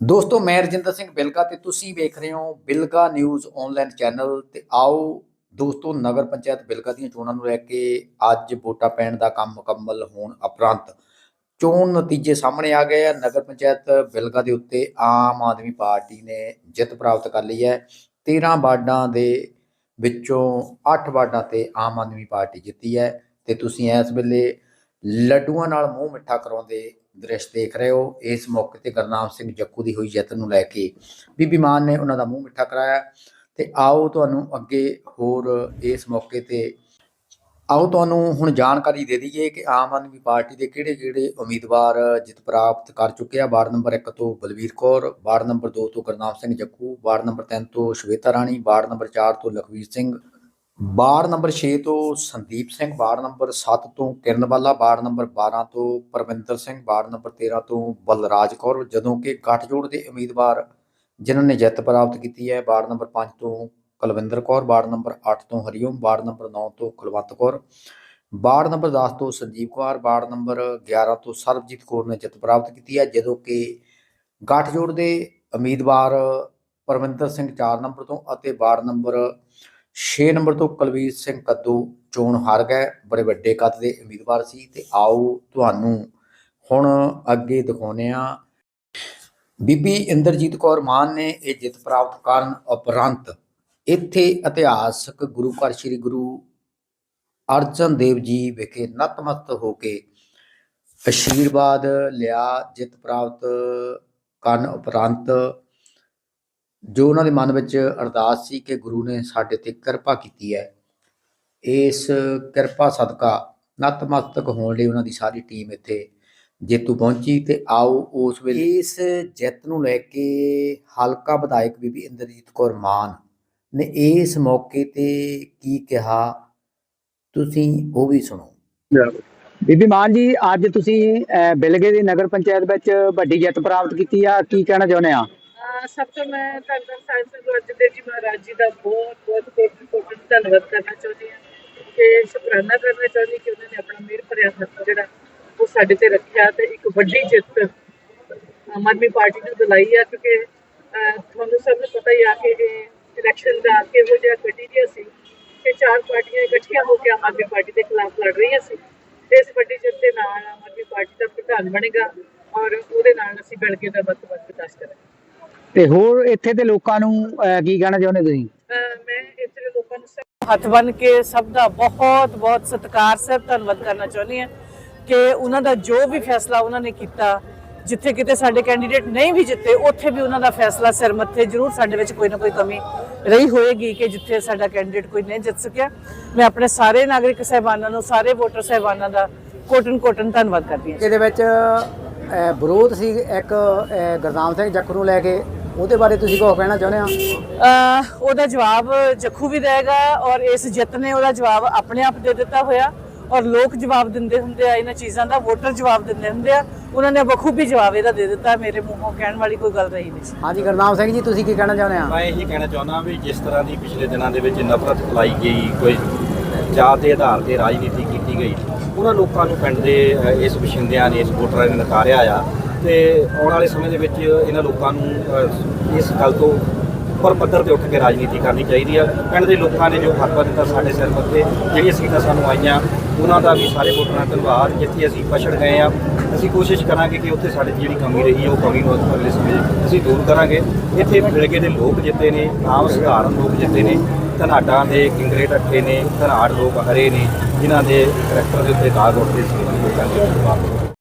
ਦੋਸਤੋ, ਮੈਂ ਰਜਿੰਦਰ ਸਿੰਘ ਬਿਲਗਾ ਤੇ ਤੁਸੀਂ ਵੇਖ ਰਹੇ ਹੋ ਬਿਲਗਾ ਨਿਊਜ਼ ਆਨਲਾਈਨ ਚੈਨਲ ਤੇ ਆਓ ਦੋਸਤੋ, ਨਗਰ ਪੰਚਾਇਤ ਬਿਲਗਾ ਦੀਆਂ ਚੋਣਾਂ ਨੂੰ ਲੈ ਕੇ ਅੱਜ ਵੋਟਾਂ ਪੈਣ ਦਾ ਕੰਮ ਮੁਕੰਮਲ ਹੋਣ ਉਪਰੰਤ ਚੋਣ ਨਤੀਜੇ ਸਾਹਮਣੇ ਆ ਗਏ ਆ। ਨਗਰ ਪੰਚਾਇਤ ਬਿਲਗਾ ਦੇ ਉੱਤੇ ਆਮ ਆਦਮੀ ਪਾਰਟੀ ਨੇ ਜਿੱਤ ਪ੍ਰਾਪਤ ਕਰ ਲਈ ਹੈ। 13 ਵਾਰਡਾਂ ਦੇ ਵਿੱਚੋਂ 8 ਵਾਰਡਾਂ ਤੇ ਆਮ ਆਦਮੀ ਪਾਰਟੀ ਜਿੱਤੀ ਹੈ ਤੇ ਤੁਸੀਂ ਇਸ ਵੇਲੇ ਲੱਡੂਆਂ ਨਾਲ ਮੂੰਹ ਮਿੱਠਾ ਕਰਾਉਂਦੇ ਦ੍ਰਿਸ਼ ਦੇਖ ਰਹੇ ਹੋ। ਇਸ ਮੌਕੇ ਤੇ ਗੁਰਨਾਮ ਸਿੰਘ ਜੱਕੂ ਦੀ ਹੋਈ ਜਿੱਤ ਨੂੰ ਲੈ ਕੇ ਬੀਬੀ ਮਾਨ ਨੇ ਉਹਨਾਂ ਦਾ ਮੂੰਹ ਮਿੱਠਾ ਕਰਾਇਆ। ਤੇ ਆਓ ਤੁਹਾਨੂੰ ਅੱਗੇ ਹੋਰ ਇਸ ਮੌਕੇ ਤੇ ਆਓ ਤੁਹਾਨੂੰ ਹੁਣ ਜਾਣਕਾਰੀ ਦੇ ਦਈਏ ਕਿ ਆਮ ਆਦਮੀ ਪਾਰਟੀ ਦੇ ਕਿਹੜੇ-ਕਿਹੜੇ ਉਮੀਦਵਾਰ ਜਿੱਤ ਪ੍ਰਾਪਤ ਕਰ ਚੁੱਕੇ ਆ। ਵਾਰਡ ਨੰਬਰ 1 ਤੋਂ ਬਲਵੀਰ ਕੌਰ, ਵਾਰਡ ਨੰਬਰ 2 ਤੋਂ ਗੁਰਨਾਮ ਸਿੰਘ ਜੱਕੂ, ਵਾਰਡ ਨੰਬਰ 3 ਤੋਂ ਸ਼ਵੇਤਾ ਰਾਣੀ, ਵਾਰਡ ਨੰਬਰ 4 ਤੋਂ ਲਖਵੀਰ ਸਿੰਘ ਵਾਰਡ ਨੰਬਰ 6 ਤੋਂ ਸੰਦੀਪ ਸਿੰਘ ਵਾਰਡ ਨੰਬਰ 7 ਤੋਂ ਕਿਰਨਵਾਲਾ ਵਾਰਡ ਨੰਬਰ 12 ਤੋਂ ਪਰਮਿੰਦਰ ਸਿੰਘ ਵਾਰਡ ਨੰਬਰ 13 ਤੋਂ ਬਲਰਾਜ ਕੌਰ ਜਦੋਂ ਕਿ ਗੱਠਜੋੜ ਦੇ ਉਮੀਦਵਾਰ ਜਿਨ੍ਹਾਂ ਨੇ ਜਿੱਤ ਪ੍ਰਾਪਤ ਕੀਤੀ ਹੈ ਵਾਰਡ ਨੰਬਰ 5 ਤੋਂ ਕੁਲਵਿੰਦਰ ਕੌਰ ਵਾਰਡ ਨੰਬਰ 8 ਤੋਂ ਹਰੀਓਮ ਵਾਰਡ ਨੰਬਰ 9 ਤੋਂ ਕੁਲਵੰਤ ਕੌਰ ਵਾਰਡ ਨੰਬਰ 10 ਤੋਂ ਸੰਜੀਵ ਕੁਮਾਰ ਵਾਰਡ ਨੰਬਰ 11 ਤੋਂ ਸਰਬਜੀਤ ਕੌਰ ਨੇ ਜਿੱਤ ਪ੍ਰਾਪਤ ਕੀਤੀ ਹੈ ਜਦੋਂ ਕਿ ਗੱਠਜੋੜ ਦੇ ਉਮੀਦਵਾਰ ਪਰਮਿੰਦਰ ਸਿੰਘ 4 ਨੰਬਰ ਤੋਂ ਅਤੇ ਵਾਰਡ ਨੰਬਰ 6 ਨੰਬਰ ਤੋਂ ਕੁਲਵੀਰ ਸਿੰਘ ਕੱਦੂ ਚੋਣ ਹਾਰ ਗਏ। ਬੜੇ ਵੱਡੇ ਕੱਦ ਦੇ ਉਮੀਦਵਾਰ ਸੀ ਤੇ ਆਓ ਤੁਹਾਨੂੰ ਹੁਣ ਅੱਗੇ ਦਿਖਾਉਂਦੇ ਆ ਬੀਬੀ ਇੰਦਰਜੀਤ ਕੌਰ ਮਾਨ ਨੇ ਇਹ ਜਿੱਤ ਪ੍ਰਾਪਤ ਕਰਨ ਉਪਰੰਤ ਇੱਥੇ ਇਤਿਹਾਸਕ ਗੁਰੂ ਘਰ ਸ੍ਰੀ ਗੁਰੂ ਅਰਜਨ ਦੇਵ ਜੀ ਵਿਖੇ ਨਤਮਸਤ ਹੋ ਕੇ ਅਸ਼ੀਰਵਾਦ ਲਿਆ, ਜਿੱਤ ਪ੍ਰਾਪਤ ਕਰਨ ਉਪਰੰਤ ਜੋ ਉਹਨਾਂ ਦੇ ਮਨ ਵਿੱਚ ਅਰਦਾਸ ਸੀ ਕਿ ਗੁਰੂ ਨੇ ਸਾਡੇ ਤੇ ਕਿਰਪਾ ਕੀਤੀ ਹੈ ਇਸ ਕਿਰਪਾ ਸਦਕਾ ਨਤਮਸਤਕ ਹੋਣ ਲਈ ਉਹਨਾਂ ਦੀ ਸਾਰੀ ਟੀਮ ਇੱਥੇ ਜੇਤੂ ਪਹੁੰਚੀ ਤੇ ਆਓ ਉਸ ਵੇਲੇ ਇਸ ਜਿੱਤ ਨੂੰ ਲੈ ਕੇ ਹਲਕਾ ਵਿਧਾਇਕ ਬੀਬੀ ਇੰਦਰਜੀਤ ਕੌਰ ਮਾਨ ਨੇ ਇਸ ਮੌਕੇ ਤੇ ਕੀ ਕਿਹਾ ਤੁਸੀਂ ਉਹ ਵੀ ਸੁਣੋ। ਬੀਬੀ ਮਾਨ ਜੀ ਅੱਜ ਤੁਸੀਂ ਅਹ, ਬਿਲਗੇ ਦੀ ਨਗਰ ਪੰਚਾਇਤ ਵਿੱਚ ਵੱਡੀ ਜਿੱਤ ਪ੍ਰਾਪਤ ਕੀਤੀ ਆ ਕੀ ਕਹਿਣਾ ਚਾਹੁੰਦੇ ਆ? ਸਭ ਤੋਂ ਮੈਂ ਧੰਨਵਾਦ ਸਾਹਿਬ ਗੁਰੂ ਅਰਜਨ ਜੀ ਮਹਾਰਾਜ ਜੀ ਦਾ ਬਹੁਤ ਬਹੁਤ ਕੋਟਿ ਕੋਟਿ ਧੰਨਵਾਦ ਕਰਨਾ ਚਾਹੁੰਦੀ ਹਾਂ ਕਿ ਸ਼ੁਕਰਾਨਾ ਕਰਨਾ ਚਾਹੁੰਦੀ ਕਿ ਉਹਨਾਂ ਨੇ ਆਪਣਾ ਮਿਹਰ ਭਰਿਆ ਹੱਥ ਜਿਹੜਾ ਉਹ ਸਾਡੇ ਤੇ ਰੱਖਿਆ ਤੇ ਇੱਕ ਵੱਡੀ ਜਿੱਤ ਆਮ ਆਦਮੀ ਪਾਰਟੀ ਨੂੰ ਦਿਲਾਈ ਆ, ਕਿਉਂਕਿ ਤੁਹਾਨੂੰ ਸਭ ਨੂੰ ਪਤਾ ਹੀ ਆ ਕਿ ਇਲੈਕਸ਼ਨ ਦਾ ਕਿਹੋ ਜਿਹਾ ਕ੍ਰਾਈਟੇਰੀਆ ਸੀ ਕਿ ਚਾਰ ਪਾਰਟੀਆਂ ਇਕੱਠੀਆਂ ਹੋ ਕੇ ਆਮ ਆਦਮੀ ਪਾਰਟੀ ਦੇ ਖਿਲਾਫ ਲੜ ਰਹੀਆਂ ਸੀ ਤੇ ਇਸ ਵੱਡੀ ਜਿੱਤ ਦੇ ਨਾਲ ਆਮ ਆਦਮੀ ਪਾਰਟੀ ਦਾ ਪ੍ਰਧਾਨ ਬਣੇਗਾ ਔਰ ਉਹਦੇ ਨਾਲ ਅਸੀਂ ਬਿਲਗੇ ਦਾ ਵੱਧ ਤੋਂ ਵੱਧ ਵਿਕਾਸ ਕਰਾਂਗੇ। ਤੇ ਹੋਰ ਇੱਥੇ ਦੇ ਲੋਕਾਂ ਨੂੰ ਅਹ, ਕੀ ਕਹਿਣਾ ਚਾਹੁੰਦੇ ਤੁਸੀਂ? ਅਹ ਮੈਂ ਇੱਥੇ ਦੇ ਲੋਕਾਂ ਨੂੰ ਸਭ ਹੱਥ ਬਨ ਕੇ ਸਭ ਦਾ ਬਹੁਤ ਬਹੁਤ ਸਤਿਕਾਰ ਸਹਿਤ ਧੰਨਵਾਦ ਕਰਨਾ ਚਾਹੁੰਦੀ ਹਾਂ ਕਿ ਉਹਨਾਂ ਦਾ ਜੋ ਵੀ ਫੈਸਲਾ ਉਹਨਾਂ ਨੇ ਕੀਤਾ ਜਿੱਥੇ ਕਿਤੇ ਸਾਡੇ ਕੈਂਡੀਡੇਟ ਨਹੀਂ ਵੀ ਜਿੱਤੇ ਉੱਥੇ ਵੀ ਉਹਨਾਂ ਦਾ ਫੈਸਲਾ ਸਿਰ ਮੱਥੇ ਜ਼ਰੂਰ ਸਾਡੇ ਵਿੱਚ ਕੋਈ ਨਾ ਕੋਈ ਕਮੀ ਰਹੀ ਹੋਏਗੀ ਕਿ ਜਿੱਥੇ ਸਾਡਾ ਕੈਂਡੀਡੇਟ ਕੋਈ ਨਹੀਂ ਜਿੱਤ ਸਕਿਆ। ਮੈਂ ਆਪਣੇ ਸਾਰੇ ਨਾਗਰਿਕ ਸਹਿਬਾਨਾਂ ਨੂੰ ਸਾਰੇ ਵੋਟਰ ਸਹਿਬਾਨਾਂ ਦਾ ਕੋਟਨ ਕੋਟਨ ਧੰਨਵਾਦ ਕਰਦੀ ਹਾਂ। ਇਹਦੇ ਵਿੱਚ ਵਿਰੋਧ ਸੀ ਇੱਕ ਗੁਰਨਾਮ ਸਿੰਘ ਜੱਖੂ ਨੂੰ ਲੈ ਕੇ। ਉਹਦੇ ਬਾਰੇ ਤੁਸੀਂ ਕੁਝ ਕਹਿਣਾ ਚਾਹੁੰਦੇ ਆ ਅਹ ਉਹਦਾ ਜਵਾਬ ਜੱਖੂ ਵੀ ਦੇਗਾ ਔਰ ਇਸ ਜਿੱਤ ਨੇ ਉਹਦਾ ਜਵਾਬ ਆਪਣੇ ਆਪ ਦੇ ਦਿੱਤਾ ਹੋਇਆ ਔਰ ਲੋਕ ਜਵਾਬ ਦਿੰਦੇ ਹੁੰਦੇ ਆ ਇਹਨਾਂ ਚੀਜ਼ਾਂ ਦਾ ਵੋਟਰ ਜਵਾਬ ਦਿੰਦੇ ਹੁੰਦੇ ਆ। ਉਹਨਾਂ ਨੇ ਬਖੂਬੀ ਜਵਾਬ ਇਹਦਾ ਦੇ ਦਿੱਤਾ ਮੇਰੇ ਮੂੰਹੋਂ ਕਹਿਣ ਵਾਲੀ ਕੋਈ ਗੱਲ ਰਹੀ ਨਹੀਂ ਸੀ। ਹਾਂਜੀ ਗੁਰਨਾਮ ਸਿੰਘ ਜੀ ਤੁਸੀਂ ਕੀ ਕਹਿਣਾ ਚਾਹੁੰਦੇ ਆ ਮੈਂ ਇਹੀ ਕਹਿਣਾ ਚਾਹੁੰਦਾ ਵੀ ਜਿਸ ਤਰ੍ਹਾਂ ਦੀ ਪਿਛਲੇ ਦਿਨਾਂ ਦੇ ਵਿੱਚ ਨਫ਼ਰਤ ਫੈਲਾਈ ਗਈ ਕੋਈ ਜਾਤ ਦੇ ਆਧਾਰ ਤੇ ਰਾਜਨੀਤੀ ਕੀਤੀ ਗਈ ਉਹਨਾਂ ਲੋਕਾਂ ਨੂੰ ਪਿੰਡ ਦੇ ਅ, ਇਸ ਵਸਿੰਦਿਆਂ ਨੇ ਇਸ ਵੋਟਰਾਂ ਨੇ ਨਕਾਰਿਆ ਆ। ਤੇ ਆਉਣ ਵਾਲੇ ਸਮੇਂ ਦੇ ਵਿੱਚ ਇਹਨਾਂ ਲੋਕਾਂ ਨੂੰ ਅ, ਇਸ ਗੱਲ ਤੋਂ ਉੱਪਰ ਪੱਧਰ ਤੇ ਉੱਠ ਕੇ ਰਾਜਨੀਤੀ ਕਰਨੀ ਚਾਹੀਦੀ ਆ। ਪਿੰਡ ਦੇ ਲੋਕਾਂ ਨੇ ਜੋ ਹੱਕ ਦਿੱਤਾ ਸਾਡੇ ਸਿਰ ਮੱਥੇ ਜਿਹੜੀਆਂ ਸੀਟਾਂ ਸਾਨੂੰ ਆਈਆਂ ਉਹਨਾਂ ਦਾ ਵੀ ਸਾਰੇ ਵੋਟਰਾਂ ਦਾ ਧੰਨਵਾਦ। ਜਿੱਥੇ ਅਸੀਂ ਪਛੜ ਗਏ ਆ ਅਸੀਂ ਕੋਸ਼ਿਸ਼ ਕਰਾਂਗੇ ਕਿ ਉੱਥੇ ਸਾਡੇ 'ਚ ਜਿਹੜੀ ਕਮੀ ਰਹੀ ਹੈ ਉਹ ਕਮੀ ਨੂੰ ਅਗਲੇ ਸਮੇਂ 'ਚ ਅਸੀਂ ਦੂਰ ਕਰਾਂਗੇ। ਇੱਥੇ ਫਿਲਕੇ ਦੇ ਲੋਕ ਜਿੱਤੇ ਨੇ ਆਮ ਸਧਾਰਨ ਲੋਕ ਜਿੱਤੇ ਨੇ ਧਨਾਡਾਂ ਦੇ ਕਿੰਗਰੇ ਟੱਕੇ ਨੇ ਧਨਾੜ ਲੋਕ ਹਰੇ ਨੇ ਜਿਨ੍ਹਾਂ ਦੇ ਕਰੈਕਟਰ ਦੇ ਉੱਤੇ ਦਾਗ ਉੱਠਦੇ ਸੀ ਉਹਨਾਂ ਲੋਕਾਂ ਦੇ ਧੰਨਵਾਦ।